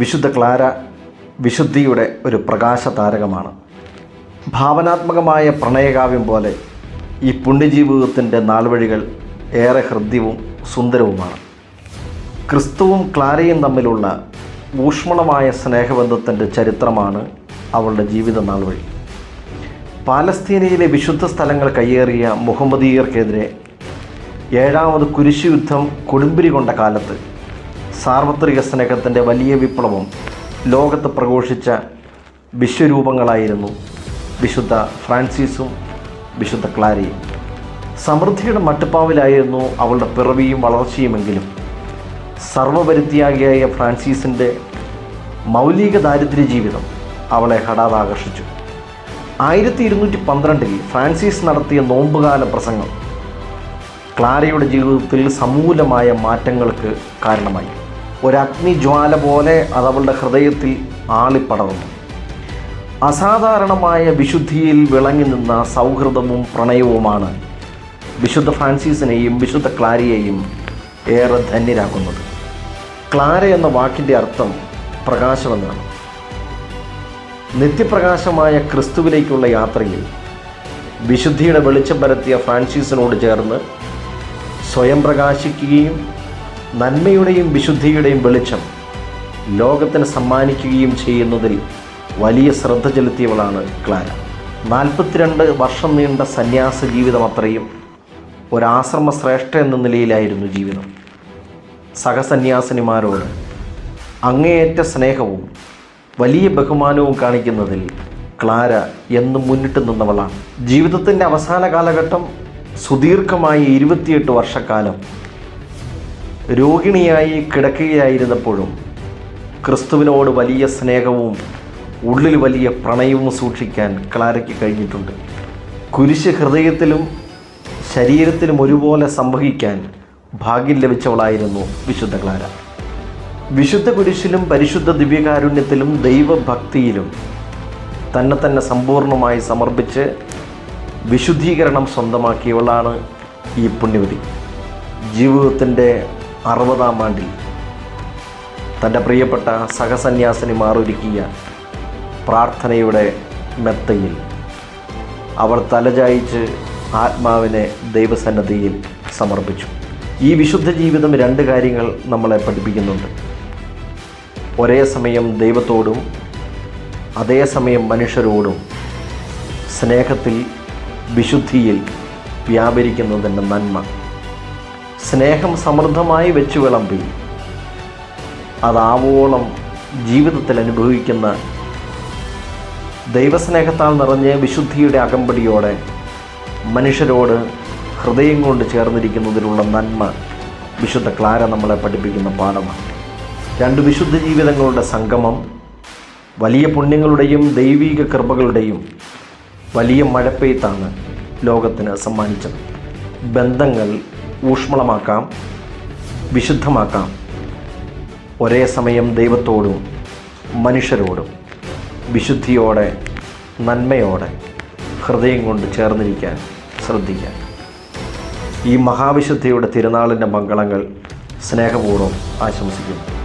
വിശുദ്ധ ക്ലാര വിശുദ്ധിയുടെ ഒരു പ്രകാശ താരകമാണ് ഭാവനാത്മകമായ പ്രണയകാവ്യം പോലെ ഈ പുണ്യജീവിതത്തിന്റെ നാൾവഴികൾ ഏറെ ഹൃദ്യവും സുന്ദരവുമാണ്. ക്രിസ്തുവും ക്ലാരയും തമ്മിലുള്ള ഊഷ്മളമായ സ്നേഹബന്ധത്തിന്റെ ചരിത്രമാണ് അവളുടെ ജീവിത നാൾവഴി. പാലസ്തീനയിലെ വിശുദ്ധ സ്ഥലങ്ങൾ കയ്യേറിയ മുഹമ്മദീയർക്കെതിരെ ഏഴാമത് കുരിശു യുദ്ധം കൊടുമ്പിരി കൊണ്ട കാലത്ത് സാർവത്രിക സ്നേഹത്തിന്റെ വലിയ വിപ്ലവം ലോകത്ത് പ്രഘോഷിച്ച വിശ്വരൂപങ്ങളായിരുന്നു വിശുദ്ധ ഫ്രാൻസിസും വിശുദ്ധ ക്ലാരിയും. സമൃദ്ധിയുടെ മട്ടുപ്പാവിലായിരുന്നു അവളുടെ പിറവിയും വളർച്ചയുമെങ്കിലും. സർവപരിത്യാഗിയായ ഫ്രാൻസിസിന്റെ മൗലിക ദാരിദ്ര്യ ജീവിതം അവളെ ഹഠാത് ആകർഷിച്ചു ആയിരത്തി ഇരുന്നൂറ്റി പന്ത്രണ്ടിൽ ഫ്രാൻസിസ് നടത്തിയ നോമ്പുകാല പ്രസംഗം ക്ലാരയുടെ ജീവിതത്തിൽ സമൂലമായ മാറ്റങ്ങൾക്ക് കാരണമായി. ഒരഗ്നിജ്വാല പോലെ അത് അവളുടെ ഹൃദയത്തിൽ ആളിപ്പടർന്നു. അസാധാരണമായ വിശുദ്ധിയിൽ വിളങ്ങി നിന്ന സൗഹൃദവും പ്രണയവുമാണ് വിശുദ്ധ ഫ്രാൻസിസിനെയും വിശുദ്ധ ക്ലാരിയെയും ഏറെ ധന്യരാക്കുന്നത്. ക്ലാര എന്ന വാക്കിന്റെ അർത്ഥം പ്രകാശമെന്നാണ്. നിത്യപ്രകാശമായ ക്രിസ്തുവിലേക്കുള്ള യാത്രയിൽ വിശുദ്ധിയുടെ വെളിച്ചം പരത്തിയ ഫ്രാൻസിസിനോട് ചേർന്ന് സ്വയം പ്രകാശിക്കുകയും നന്മയുടെയും വിശുദ്ധിയുടെയും വെളിച്ചം ലോകത്തിന് സമ്മാനിക്കുകയും ചെയ്യുന്നതിൽ വലിയ ശ്രദ്ധ ചെലുത്തിയവളാണ് ക്ലാര. നാൽപ്പത്തിരണ്ട് വർഷം നീണ്ട സന്യാസ ജീവിതം അത്രയും ഒരാശ്രമ ശ്രേഷ്ഠ എന്ന നിലയിലായിരുന്നു ജീവിതം. സഹസന്യാസിനിമാരോട് അങ്ങേയറ്റ സ്നേഹവും വലിയ ബഹുമാനവും കാണിക്കുന്നതിൽ ക്ലാര എന്നും മുന്നിട്ട് നിന്നവളാണ്. ജീവിതത്തിന്റെ അവസാന കാലഘട്ടം സുദീർഘമായ ഇരുപത്തിയെട്ട് വർഷക്കാലം രോഹിണിയായി കിടക്കുകയായിരുന്നപ്പോഴും ക്രിസ്തുവിനോട് വലിയ സ്നേഹവും ഉള്ളിൽ വലിയ പ്രണയവും സൂക്ഷിക്കാൻ ക്ലാരയ്ക്ക് കഴിഞ്ഞിട്ടുണ്ട്. കുരിശ് ഹൃദയത്തിലും ശരീരത്തിലും ഒരുപോലെ സംവഹിക്കാൻ ഭാഗ്യം ലഭിച്ചവളായിരുന്നു വിശുദ്ധ ക്ലാര. വിശുദ്ധ കുരിശിലും പരിശുദ്ധ ദിവ്യകാരുണ്യത്തിലും ദൈവഭക്തിയിലും തന്നെ തന്നെ സമ്പൂർണമായി സമർപ്പിച്ച് വിശുദ്ധീകരണം സ്വന്തമാക്കിയവളാണ് ഈ പുണ്യവതി. ജീവിതത്തിന്റെ അറുപതാം ആണ്ടിൽ തന്റെ പ്രിയപ്പെട്ട സഹസന്യാസിനിമാർ ഒരുക്കിയ പ്രാർത്ഥനയുടെ മെത്തയിൽ അവർ തലചായിച്ച് ആത്മാവിനെ ദൈവസന്നദ്ധിയിൽ സമർപ്പിച്ചു. ഈ വിശുദ്ധ ജീവിതം രണ്ട് കാര്യങ്ങൾ നമ്മളെ പഠിപ്പിക്കുന്നുണ്ട്. ഒരേ സമയം ദൈവത്തോടും അതേസമയം മനുഷ്യരോടും സ്നേഹത്തിൽ വിശുദ്ധിയിൽ വ്യാപരിക്കുന്നതിന്റെ നന്മ. സ്നേഹം സമൃദ്ധമായി വെച്ചു വിളമ്പി. അതാവോളം ജീവിതത്തിൽ അനുഭവിക്കുന്ന ദൈവസ്നേഹത്താൽ നിറഞ്ഞ് വിശുദ്ധിയുടെ അകമ്പടിയോടെ മനുഷ്യരോട് ഹൃദയം കൊണ്ട് ചേർന്നിരിക്കുന്നതിലുള്ള നന്മ വിശുദ്ധ ക്ലാര നമ്മളെ പഠിപ്പിക്കുന്ന പാഠമാണ്. രണ്ട് വിശുദ്ധ ജീവിതങ്ങളുടെ സംഗമം വലിയ പുണ്യങ്ങളുടെയും ദൈവീക കൃപകളുടെയും വലിയ മഴപ്പെയ്ത്താണ് ലോകത്തിന് സമ്മാനിച്ചത്. ബന്ധങ്ങൾ ഊഷ്മളമാക്കാം വിശുദ്ധമാക്കാം. ഒരേ സമയം ദൈവത്തോടും മനുഷ്യരോടും വിശുദ്ധിയോടെ നന്മയോടെ ഹൃദയം കൊണ്ട് ചേർന്നിരിക്കാൻ ശ്രദ്ധിക്കാൻ ഈ മഹാവിശുദ്ധിയുടെ തിരുനാളിന്റെ മംഗളങ്ങൾ സ്നേഹപൂർവം ആശംസിക്കുന്നു.